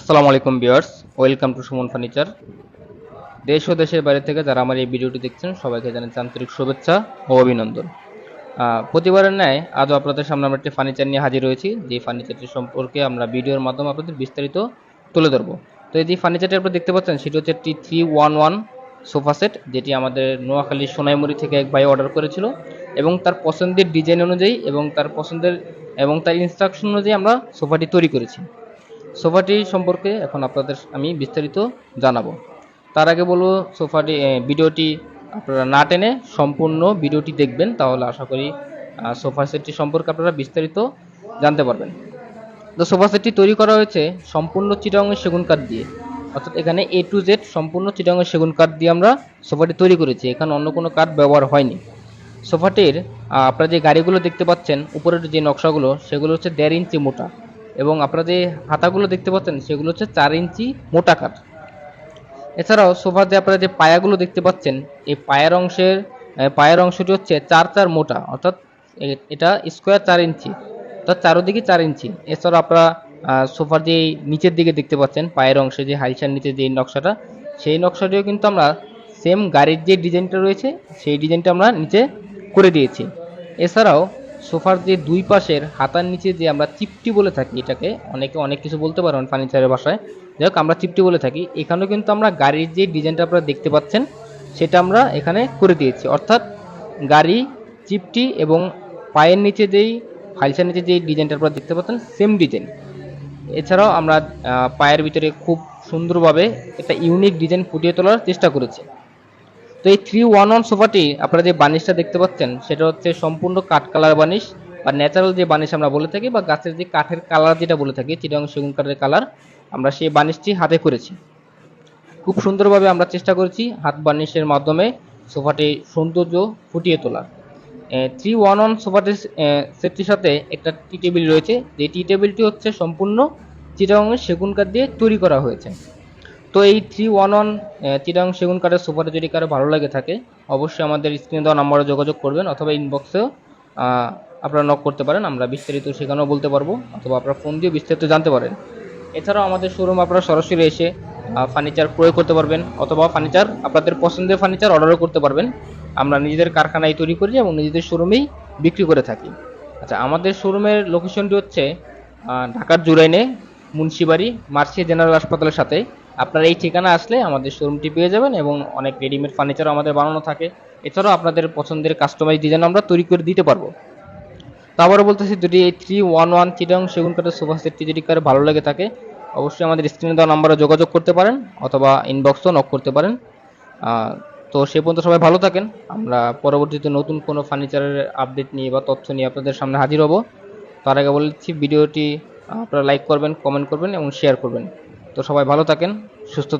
আসসালামু আলাইকুম viewers welcome to Suman Furniture. দেশ ও দেশের বাইরে থেকে যারা আমার এই ভিডিওটি দেখছেন, সবাইকে জানাচ্ছি আন্তরিক শুভেচ্ছা ও অভিনন্দন। প্রতিবারের ন্যায় আজও আপনাদের সামনে আমরা একটি ফার্নিচার নিয়ে হাজির হয়েছি। যে ফার্নিচারটি সম্পর্কে আমরা ভিডিওর মাধ্যমে আপনাদের বিস্তারিত তুলে ধরবো। তো এই যে ফার্নিচারটি আপনারা দেখতে পাচ্ছেন, সেটি হচ্ছে T three one one sofa set, যেটি আমাদের নোয়াখালী সোনাইমুড়ি থেকে এক ভাই অর্ডার করেছিল। এবং তার পছন্দের ডিজাইন অনুযায়ী এবং তার পছন্দের এবং তার ইনস্ট্রাকশন অনুযায়ী আমরা সোফাটি তৈরি করেছি। সোফাটি সম্পর্কে এখন আপনাদের আমি বিস্তারিত জানাব। তার আগে বলব, সোফাটি ভিডিওটি আপনারা না টেনে সম্পূর্ণ ভিডিওটি দেখবেন, তাহলে আশা করি সোফা সেটটি সম্পর্কে আপনারা বিস্তারিত জানতে পারবেন। তো সোফা সেটটি তৈরি করা হয়েছে সম্পূর্ণ চিটাঙ্গের সেগুন কাঠ দিয়ে। অর্থাৎ এখানে এ টু জেড সম্পূর্ণ চিটাঙ্গের সেগুন কাঠ দিয়ে আমরা সোফাটি তৈরি করেছি। এখানে অন্য কোনো কাঠ ব্যবহার হয়নি। সোফাটির আপনারা যে গাড়িগুলো দেখতে পাচ্ছেন, উপরের যে নকশাগুলো, সেগুলো হচ্ছে দেড় ইঞ্চি মোটা। এবং আপনারা যে হাতাগুলো দেখতে পাচ্ছেন, সেগুলো হচ্ছে চার ইঞ্চি মোটা কাঠ। এছাড়াও সোফাতে আপনারা যে পায়াগুলো দেখতে পাচ্ছেন, এই পায়ের অংশের পায়ের অংশটি হচ্ছে চার চার মোটা, অর্থাৎ এটা স্কোয়ার চার ইঞ্চি, অর্থাৎ চারোদিকে চার ইঞ্চি। এছাড়াও আপনারা সোফার যে নিচের দিকে দেখতে পাচ্ছেন, পায়ের অংশে যে হাইসার নিচে যে নকশাটা, সেই নকশাটিও কিন্তু আমরা সেম গাড়ির যে ডিজাইনটা রয়েছে, সেই ডিজাইনটা আমরা নিচে করে দিয়েছি। এছাড়াও সোফার যে দুই পাশের হাতার নিচে যে আমরা চিপটি বলে থাকি এটাকে, অনেকে অনেক কিছু বলতে পারেন ফার্নিচারের ভাষায় যাই হোক, আমরা চিপটি বলে থাকি। এখানেও কিন্তু আমরা গাড়ির যে ডিজাইনটা আপনারা দেখতে পাচ্ছেন, সেটা আমরা এখানে করে দিয়েছি। অর্থাৎ গাড়ি, চিপটি এবং পায়ের নিচে যেই, ফাইলসের নিচে যেই ডিজাইনটা আপনারা দেখতে পাচ্ছেন, সেম ডিজাইন। এছাড়াও আমরা পায়ের ভিতরে খুব সুন্দরভাবে একটা ইউনিক ডিজাইন ফুটিয়ে তোলার চেষ্টা করেছি। তো এই থ্রি ওয়ান ওয়ান সোফাটি আপনারা যে বানিশটা দেখতে পাচ্ছেন, সেটা হচ্ছে সম্পূর্ণ কাঠ কালার বানিশ বা ন্যাচারাল যে বানিশ আমরা বলে থাকি বা গাছের যে কাঠের কালার যেটা বলে থাকি চিটাং সেগুন কাঠের কালার, আমরা সেই বানিশটি হাতে করেছি। খুব সুন্দরভাবে আমরা চেষ্টা করেছি হাত বার্নিশের মাধ্যমে সোফাটি সৌন্দর্য ফুটিয়ে তোলার। থ্রি ওয়ান ওয়ান সোফাটির সেটটির সাথে একটা টি টেবিল রয়েছে। যে টি টেবিলটি হচ্ছে সম্পূর্ণ চিটাংয়ের সেগুন কাঠ দিয়ে তৈরি করা হয়েছে। তো এই থ্রি ওয়ান ওয়ান চিটাং সেগুন কাঠের সোফাটা যদি কারও ভালো লাগে থাকে, অবশ্যই আমাদের স্ক্রিনে দেওয়া নাম্বারে যোগাযোগ করবেন অথবা ইনবক্সেও আপনারা নক করতে পারেন, আমরা বিস্তারিত সেখানেও বলতে পারব, অথবা আপনারা ফোন দিয়ে বিস্তারিত জানতে পারেন। এছাড়াও আমাদের শোরুম আপনারা সরাসরি এসে ফার্নিচার প্রয়োগ করতে পারবেন, অথবা ফার্নিচার আপনাদের পছন্দের ফার্নিচার অর্ডারও করতে পারবেন। আমরা নিজেদের কারখানায় তৈরি করি এবং নিজেদের শোরুমেই বিক্রি করে থাকি। আচ্ছা আমাদের শোরুমের লোকেশনটি হচ্ছে ঢাকার জুরাইনে মুন্সিবাড়ি মার্সি জেনারেল হাসপাতালের সাথে আপনারা এই ঠিকানা আসলে আমাদের শোরুমটি পেয়ে যাবেন এবং অনেক রেডিমেড ফার্নিচার আমাদের বানানো থাকে। এছাড়াও আপনাদের পছন্দের কাস্টমাইজ ডিজাইন আমরা তৈরি করে দিতে পারব। তো আবারও বলতেছি, যদি এই three one one three Chittagong সেগুন কাঠের সোফা সেটটি যদি কারও ভালো লেগে থাকে, অবশ্যই আমাদের স্ক্রিনে দেওয়া নাম্বারে যোগাযোগ করতে পারেন অথবা ইনবক্সও নক করতে পারেন। তো সে পর্যন্ত সবাই ভালো থাকেন। আমরা পরবর্তীতে নতুন কোনো ফার্নিচারের আপডেট নিয়ে বা তথ্য নিয়ে আপনাদের সামনে হাজির হব। তার আগে বলেছি ভিডিওটি আপনারা লাইক করবেন কমেন্ট করবেন এবং শেয়ার করবেন। তো সবাই ভালো থাকেন সুস্থ